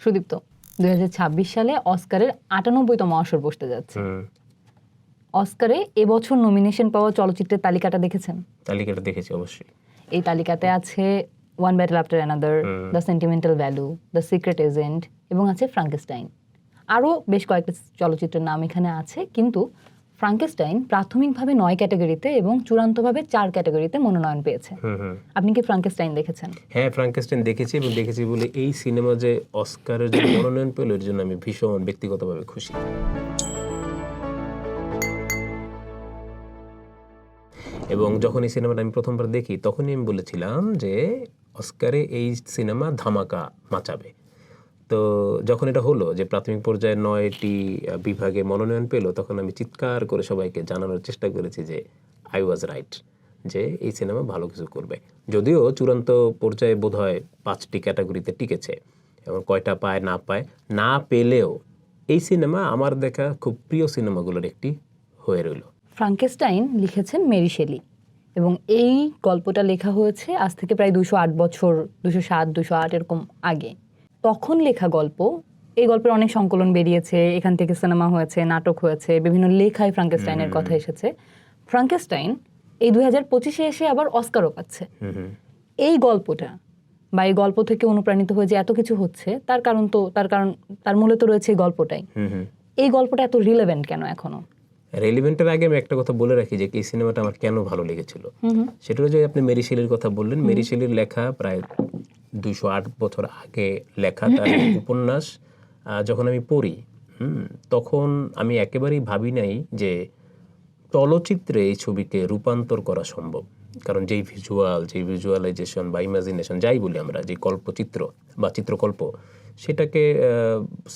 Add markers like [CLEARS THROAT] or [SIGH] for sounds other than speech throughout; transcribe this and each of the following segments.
সুদীপ্ত দুই সালে অস্কারের আটানব্বইতম আসর বসতে যাচ্ছে। অস্কারে এবছর নমিনেশন পাওয়া চলচ্চিত্রের তালিকাটা দেখেছেন? তালিকাটা দেখেছি অবশ্যই। এই তালিকাতে আছে one battle after another the sentimental value the secret agent এবং আছে ফ্রাঙ্কেস্টাইন আরও বেশ কয়েকটা চলচ্চিত্রের নাম এখানে আছে কিন্তু ফ্রাঙ্কেস্টাইন প্রাথমিকভাবে নয় ক্যাটাগরিতে এবং চূড়ান্তভাবে চার ক্যাটাগরিতে মনোনয়ন পেয়েছে। আপনি কি ফ্রাঙ্কেস্টাইন দেখেছেন? হ্যাঁ ফ্রাঙ্কেস্টাইন দেখেছি এবং দেখেছি বলে এই সিনেমা যে অস্কারের জন্য মনোনয়ন পেল এর জন্য আমি ভীষণ ব্যক্তিগতভাবে খুশি। এবং যখন এই সিনেমাটা আমি প্রথমবার দেখি তখনই আমি বলেছিলাম যে অস্কারে এই সিনেমা ধামাকা মাচাবে। তো যখন এটা হলো যে প্রাথমিক পর্যায়ে নয়টি বিভাগে মনোনয়ন পেল, তখন আমি চিৎকার করে সবাইকে জানানোর চেষ্টা করেছি যে আই ওয়াজ রাইট যে এই সিনেমা ভালো কিছু করবে। যদিও চূড়ান্ত পর্যায়ে বোধহয় পাঁচটি ক্যাটাগরিতে টিকেছে এবং কয়টা পায়, না পায়, না পেলেও এই সিনেমা আমার দেখা খুব প্রিয় সিনেমাগুলোর একটি হয়ে রইল। ফ্রাঙ্কেস্টাইন লিখেছেন মেরি শেলি এবং এই গল্পটা লেখা হয়েছে আজ থেকে প্রায় দুশো আট বছর, দুশো সাত, দুশো আট এরকম আগে। তখন লেখা গল্প এই গল্পের অনেক সংকলন বেরিয়েছে। এখান থেকে সিনেমা হয়েছে নাটক হয়েছে বিভিন্ন লেখায় ফ্রাঙ্কেস্টাইনের কথা এসেছে। ফ্রাঙ্কেস্টাইন এই দুই হাজার পঁচিশে এসে আবার অস্কারও পাচ্ছে। এই গল্পটা বা এই গল্প থেকে অনুপ্রাণিত হয়ে যে এত কিছু হচ্ছে তার কারণ তো তার কারণ তার মূলে তো রয়েছে এই গল্পটাই। এই গল্পটা এত রিলেভেন্ট কেন এখনও? রেলিভেন্টের আগে আমি একটা কথা বলে রাখি যে এই সিনেমাটা আমার কেন ভালো লেগেছিল? সেটা যে আপনি মেরি শেলির কথা বললেন। মেরি শেলির লেখা প্রায় দুইশো আট বছর আগে লেখা তার [CLEARS THROAT] উপন্যাস যখন আমি পড়ি হুম, তখন আমি একেবারেই ভাবি নাই যে চলচ্চিত্রে এই ছবিকে রূপান্তর করা সম্ভব। কারণ যেই ভিজুয়াল যেই ভিজুয়ালাইজেশন বা ইমাজিনেশন যাই বলি আমরা যে কল্পচিত্র বা চিত্রকল্প সেটাকে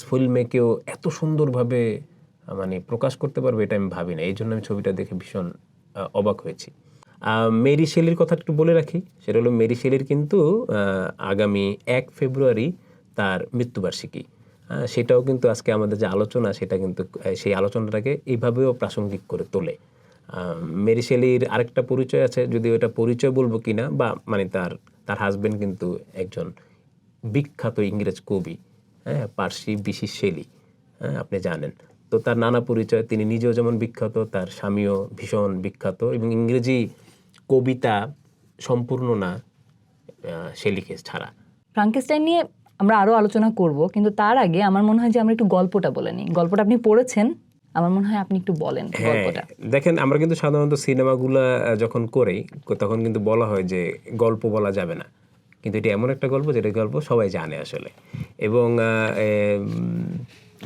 ফিল্মে কেউ এত সুন্দরভাবে মানে প্রকাশ করতে পারবে এটা আমি ভাবি না এই জন্য আমি ছবিটা দেখে ভীষণ অবাক হয়েছি। মেরি শেলির কথা একটু বলে রাখি। সেটা হলো মেরি শেলির কিন্তু আগামী এক ফেব্রুয়ারি তার মৃত্যুবার্ষিকী। সেটাও কিন্তু আজকে আমাদের যে আলোচনা, সেটা কিন্তু সেই আলোচনাটাকে এইভাবেও প্রাসঙ্গিক করে তোলে। মেরি শেলির আরেকটা পরিচয় আছে যদি ওটা পরিচয় বলব কিনা, বা মানে তার তার হাজবেন্ড কিন্তু একজন বিখ্যাত ইংরেজ কবি হ্যাঁ পার্সি বিশি শেলি হ্যাঁ আপনি জানেন। তো তার নানা পরিচয়, তিনি নিজেও যেমন বিখ্যাত, তার স্বামীও ভীষণ বিখ্যাত এবং ইংরেজি কবিতা সম্পূর্ণ না আহ, শেলিকে ছাড়া। ফ্রাঙ্কেস্টাইন নিয়ে আমরা আরও আলোচনা করব কিন্তু তার আগে আমার মনে হয় যে আমরা একটু গল্পটা বলে নিই। গল্পটা আপনি পড়েছেন আমার মনে হয় আপনি একটু বলেন হ্যাঁ গল্পটা। দেখেন আমরা কিন্তু সাধারণত সিনেমাগুলো যখন করি তখন কিন্তু বলা হয় যে গল্প বলা যাবে না। কিন্তু এটা এমন একটা গল্প যেটা গল্প সবাই জানে আসলে। এবং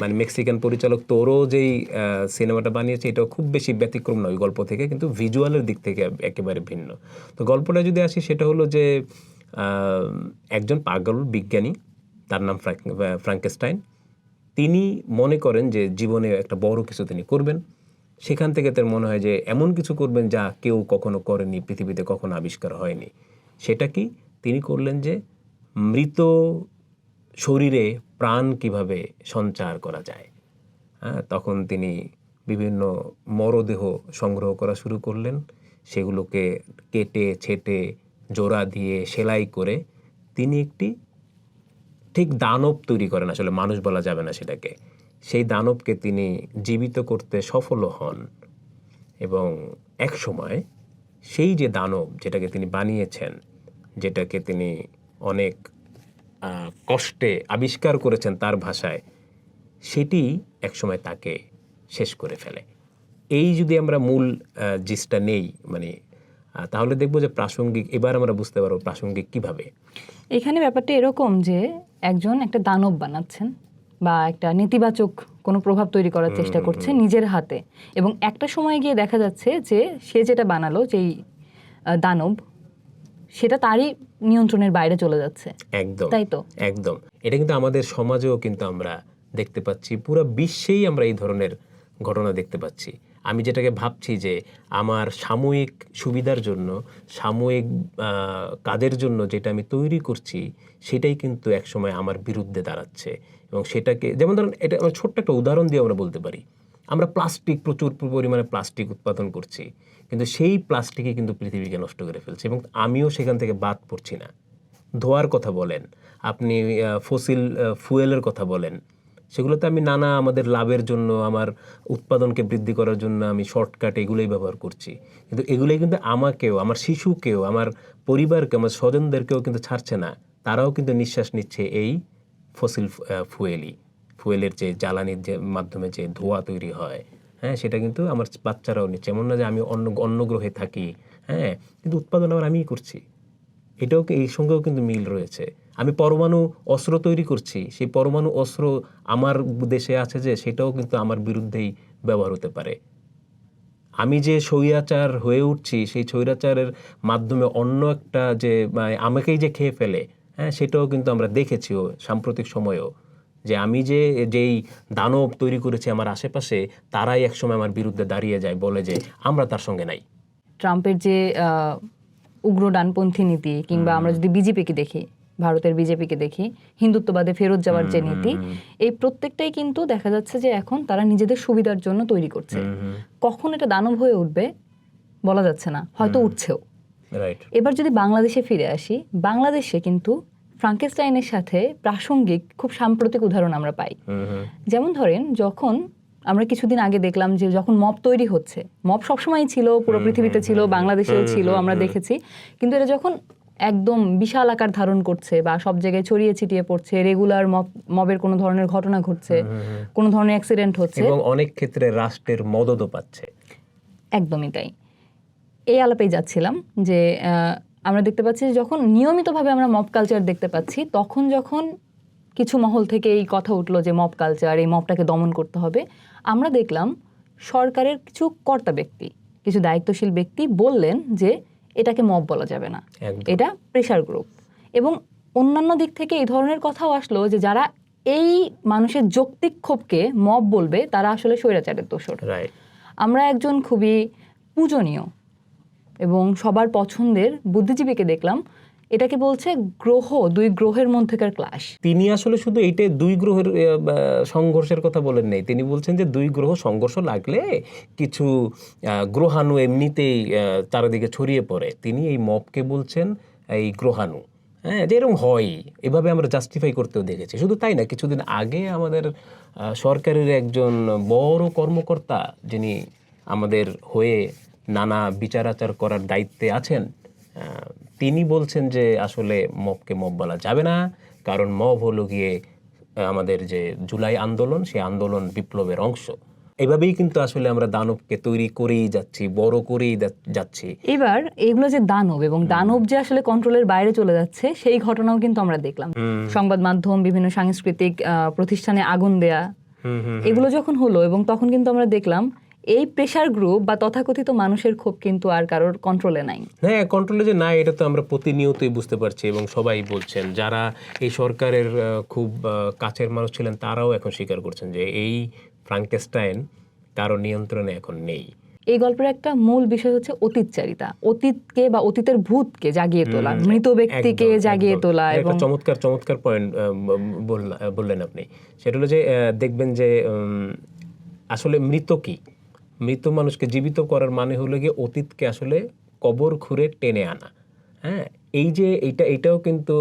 মানে মেক্সিকান পরিচালক তোরও যেই সিনেমাটা বানিয়েছে, এটাও খুব বেশি ব্যতিক্রম নয় গল্প থেকে, কিন্তু ভিজুয়ালের দিক থেকে একেবারে ভিন্ন। তো গল্পটা যদি আসি, সেটা হলো যে একজন পাগল বিজ্ঞানী, তার নাম ফ্রাঙ্ক- ফ্রাঙ্কেস্টাইন। তিনি মনে করেন যে জীবনে একটা বড় কিছু তিনি করবেন। সেখান থেকে তার মনে হয় যে এমন কিছু করবেন যা কেউ কখনো করেনি, পৃথিবীতে কখনো আবিষ্কার হয়নি। সেটা কি? তিনি করলেন যে মৃত শরীরে প্রাণ কীভাবে সঞ্চার করা যায়? হ্যাঁ তখন তিনি বিভিন্ন মরদেহ সংগ্রহ করা শুরু করলেন। সেগুলোকে কেটে, ছেটে, জোড়া দিয়ে সেলাই করে তিনি একটি ঠিক দানব তৈরি করেন। আসলে মানুষ বলা যাবে না সেটাকে। সেই দানবকে তিনি জীবিত করতে সফলও হন এবং এক সময় সেই যে দানব যেটাকে তিনি বানিয়েছেন, যেটাকে তিনি অনেক কষ্টে আবিষ্কার করেছেন তার ভাষায় সেটি একসময় তাকে শেষ করে ফেলে। এই যদি আমরা মূল জিসটা নেই মানে তাহলে দেখব যে প্রাসঙ্গিক এবার আমরা বুঝতে পারব প্রাসঙ্গিক কীভাবে। এখানে ব্যাপারটা এরকম যে একজন একটা দানব বানাচ্ছেন বা একটা নেতিবাচক কোনো প্রভাব তৈরি করার চেষ্টা করছে নিজের হাতে এবং একটা সময় গিয়ে দেখা যাচ্ছে যে সে যেটা বানালো যেই দানব সেটা তারই নিয়ন্ত্রণের বাইরে চলে যাচ্ছে। একদম। তাই তো? একদম। এটা কিন্তু আমাদের সমাজেও কিন্তু আমরা দেখতে পাচ্ছি। পুরো বিশ্বেই আমরা এই ধরনের ঘটনা দেখতে পাচ্ছি। আমি যেটাকে ভাবছি যে আমার সাময়িক সুবিধার জন্য সাময়িক কাজের জন্য যেটা আমি তৈরি করছি সেটাই কিন্তু একসময় আমার বিরুদ্ধে দাঁড়াচ্ছে। এবং সেটাকে যেমন ধরুন এটা আমার ছোট্ট একটা উদাহরণ দিয়ে আমরা বলতে পারি। আমরা প্লাস্টিক, প্রচুর পরিমাণে প্লাস্টিক উৎপাদন করছি। কিন্তু সেই প্লাস্টিকই কিন্তু পৃথিবীকে নষ্ট করে ফেলছে এবং আমিও সেখান থেকে বাদ পড়ছি না। ধোয়ার কথা বলেন, আপনি ফসিল ফুয়েলের কথা বলেন, সেগুলোতে আমি নানা আমাদের লাভের জন্য, আমার উৎপাদনকে বৃদ্ধি করার জন্য আমি শর্টকাট এগুলোই ব্যবহার করছি। কিন্তু এগুলোই কিন্তু আমাকেও, আমার শিশুকেও, আমার পরিবারকে, আমার স্বজনদেরকেও কিন্তু ছাড়ছে না। তারাও কিন্তু নিঃশ্বাস নিচ্ছে এই ফসিল ফুয়েলই। ফুয়েলের যে জ্বালানির যে মাধ্যমে যে ধোঁয়া তৈরি হয় হ্যাঁ সেটা কিন্তু আমার বাচ্চারাও নিচ্ছে। এমন না যে আমি অন্য অন্য গ্রহে থাকি হ্যাঁ কিন্তু উৎপাদন আবার আমিই করছি। এটাও এই সঙ্গেও কিন্তু মিল রয়েছে। আমি পরমাণু অস্ত্র তৈরি করছি, সেই পরমাণু অস্ত্র আমার দেশে আছে যে, সেটাও কিন্তু আমার বিরুদ্ধেই ব্যবহার হতে পারে। আমি যে স্বৈরাচার হয়ে উঠছি, সেই স্বৈরাচারের মাধ্যমে অন্য একটা যে মানে আমাকেই যে খেয়ে ফেলে হ্যাঁ সেটাও কিন্তু আমরা দেখেছিও সাম্প্রতিক সময়েও। যে আমি যে যেই দানব তৈরি করেছি আমার আশেপাশে তারাই একসময় আমার বিরুদ্ধে দাঁড়িয়ে যায় বলে যে আমরা তার সঙ্গে নাই। ট্রাম্পের যে উগ্র ডানপন্থী নীতি কিংবা আমরা যদি বিজেপিকে দেখি ভারতের বিজেপিকে দেখি হিন্দুত্ববাদে ফেরত যাওয়ার যে নীতি এই প্রত্যেকটাই কিন্তু দেখা যাচ্ছে যে এখন তারা নিজেদের সুবিধার জন্য তৈরি করছে। কখন এটা দানব হয়ে উঠবে বলা যাচ্ছে না হয়তো উঠছেও। এবার যদি বাংলাদেশে ফিরে আসি বাংলাদেশে কিন্তু ফ্রাঙ্কেস্টাইনের সাথে প্রাসঙ্গিক খুব সাম্প্রতিক উদাহরণ আমরা পাই। যেমন ধরেন যখন আমরা কিছুদিন আগে দেখলাম যে যখন মব তৈরি হচ্ছে মব সবসময় ছিল পুরো পৃথিবীতে ছিল বাংলাদেশেও ছিল আমরা দেখেছি। কিন্তু এটা যখন একদম বিশাল আকার ধারণ করছে বা সব জায়গায় ছড়িয়ে ছিটিয়ে পড়ছে রেগুলার মব মবের কোনো ধরনের ঘটনা ঘটছে কোনো ধরনের অ্যাক্সিডেন্ট হচ্ছে। এবং অনেক ক্ষেত্রে রাষ্ট্রের মদতও পাচ্ছে। একদমই তাই। এই আলাপেই যাচ্ছিলাম যে আমরা দেখতে পাচ্ছি যে যখন নিয়মিতভাবে আমরা মব কালচার দেখতে পাচ্ছি তখন যখন কিছু মহল থেকে এই কথা উঠল যে মব কালচার এই মবটাকে দমন করতে হবে আমরা দেখলাম সরকারের কিছু কর্তা ব্যক্তি কিছু দায়িত্বশীল ব্যক্তি বললেন যে এটাকে মব বলা যাবে না। এটা প্রেশার গ্রুপ এবং অন্যান্য দিক থেকে এই ধরনের কথাও আসলো যে যারা এই মানুষের যৌক্তিক ক্ষোভকে মব বলবে তারা আসলে স্বৈরাচারের দোষর। আমরা একজন খুবই পূজনীয় এবং সবার পছন্দের বুদ্ধিজীবীকে দেখলাম, এটাকে বলছে গ্রহ, দুই গ্রহের মধ্যেকার ক্লাশ তিনি আসলে শুধু এইটাই দুই গ্রহের সংঘর্ষের কথা বলেন নাই। তিনি বলছেন যে দুই গ্রহ সংঘর্ষ লাগলে কিছু গ্রহাণু এমনিতেই চারিদিকে ছড়িয়ে পড়ে। তিনি এই মপকে বলছেন, এই গ্রহাণু। হ্যাঁ যে এরকম হয় এভাবে আমরা জাস্টিফাই করতেও দেখেছি। শুধু তাই না, কিছুদিন আগে আমাদের সরকারের একজন বড় কর্মকর্তা, যিনি আমাদের হয়ে নানা বিচার আচার করার দায়িত্বে আছেন। তিনি বলছেন যে আসলে মবকে মব বলা যাবে না কারণ মব হলো গিয়ে আমাদের যে জুলাই আন্দোলন সেই আন্দোলন বিপ্লবের অংশ। এভাবেই কিন্তু আসলে আমরা দানবকে তৈরি করেই যাচ্ছি বড় করেই যাচ্ছি। এবার এগুলো যে দানব এবং দানব যে আসলে কন্ট্রোলের বাইরে চলে যাচ্ছে সেই ঘটনাও কিন্তু আমরা দেখলাম। সংবাদ মাধ্যম বিভিন্ন সাংস্কৃতিক আহ, প্রতিষ্ঠানে আগুন দেয়া এগুলো যখন হলো এবং তখন কিন্তু আমরা দেখলাম এই প্রেশার গ্রুপ বা তথাকথিত মানুষের ক্ষোভ কিন্তু আর কারোর কন্ট্রোলে নাই। হ্যাঁ কন্ট্রোলে যে না এটা তো আমরা প্রতিনিয়তই বুঝতে পারছি এবং সবাই বলছেন। যারা এই সরকারের খুব কাছের মানুষ ছিলেন তারাও এখন স্বীকার করছেন যে এই ফ্রাঙ্কেস্টাইন কারও নিয়ন্ত্রণে এখন নেই। এই গল্পের একটা মূল বিষয় হচ্ছে অতীতচারিতা অতীতকে বা অতীতের ভূতকে জাগিয়ে তোলা মৃত ব্যক্তিকে জাগিয়ে তোলা এবং চমৎকার চমৎকার পয়েন্ট বললেন আপনি। সেটা হলো যে দেখবেন যে আসলে মৃত কি? মৃত মানুষকে জীবিত করার মানে হলো গিয়ে অতীতকে আসলে কবর খুঁড়ে টেনে আনা। হ্যাঁ এই যে এইটা এটাও কিন্তু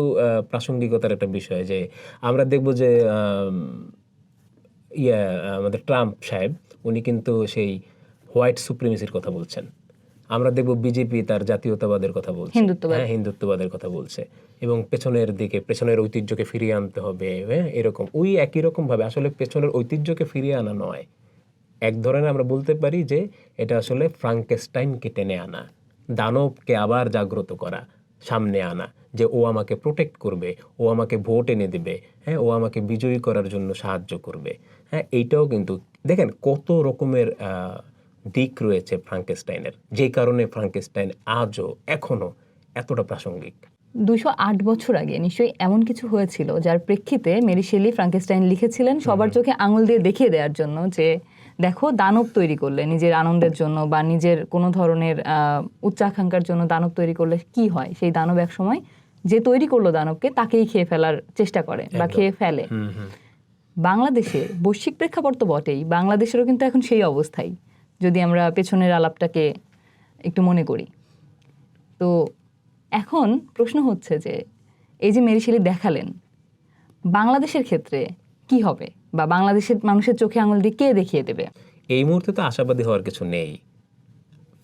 প্রাসঙ্গিকতার একটা বিষয় যে আমরা দেখব যে ইয়া আমাদের ট্রাম্প সাহেব উনি কিন্তু সেই হোয়াইট সুপ্রিমেসির কথা বলছেন। আমরা দেখব বিজেপি তার জাতীয়তাবাদের কথা বলছে। হ্যাঁ হিন্দুত্ববাদের কথা বলছে। এবং পেছনের দিকে পেছনের ঐতিহ্যকে ফিরিয়ে আনতে হবে হ্যাঁ এরকম। ওই একই রকম ভাবে আসলে পেছনের ঐতিহ্যকে ফিরিয়ে আনা নয়। এক ধরনের আমরা বলতে পারি যে এটা আসলে ফ্রাঙ্কেস্টাইনকে টেনে আনা দানবকে আবার জাগ্রত করা সামনে আনা যে ও আমাকে প্রোটেক্ট করবে ও আমাকে ভোট এনে দেবে হ্যাঁ ও আমাকে বিজয়ী করার জন্য সাহায্য করবে হ্যাঁ এইটাও কিন্তু দেখেন কত রকমের দিক রয়েছে ফ্রাঙ্কেস্টাইনের যে কারণে ফ্রাঙ্কেস্টাইন আজও এখনও এতটা প্রাসঙ্গিক। দুশো আট বছর আগে নিশ্চয়ই এমন কিছু হয়েছিল যার প্রেক্ষিতে মেরি শেলি ফ্রাঙ্কেস্টাইন লিখেছিলেন সবার চোখে আঙুল দিয়ে দেখিয়ে দেওয়ার জন্য যে দেখো দানব তৈরি করলে নিজের আনন্দের জন্য বা নিজের কোনো ধরনের উচ্চাকাঙ্ক্ষার জন্য দানব তৈরি করলে কি হয়? সেই দানব এক সময় যে তৈরি করল দানবকে তাকেই খেয়ে ফেলার চেষ্টা করে বা খেয়ে ফেলে। বাংলাদেশে বৈশ্বিক প্রেক্ষাপট তো বটেই বাংলাদেশেরও কিন্তু এখন সেই অবস্থাই যদি আমরা পেছনের আলাপটাকে একটু মনে করি। তো এখন প্রশ্ন হচ্ছে যে এই যে মেরিশেলি দেখালেন বাংলাদেশের ক্ষেত্রে কি হবে? বা বাংলাদেশের মানুষের চোখে আঙুল দিয়ে কে দেখিয়ে দেবে? এই মুহূর্তে তো আশাবাদী হওয়ার কিছু নেই।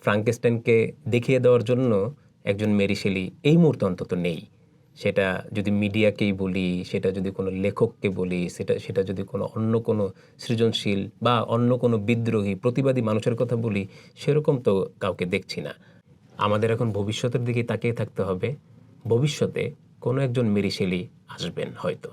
ফ্রাঙ্কেস্টাইনকে দেখিয়ে দেওয়ার জন্য একজন মেরিশেলি এই মুহূর্তে অন্তত নেই। সেটা যদি মিডিয়াকেই বলি, সেটা যদি কোনো লেখককে বলি, সেটা সেটা যদি কোনো অন্য কোনো সৃজনশীল বা অন্য কোনো বিদ্রোহী, প্রতিবাদী মানুষের কথা বলি, সেরকম তো কাউকে দেখছি না। আমাদের এখন ভবিষ্যতের দিকে তাকিয়ে থাকতে হবে। ভবিষ্যতে কোনো একজন মেরি শেলি আসবেন হয়তো।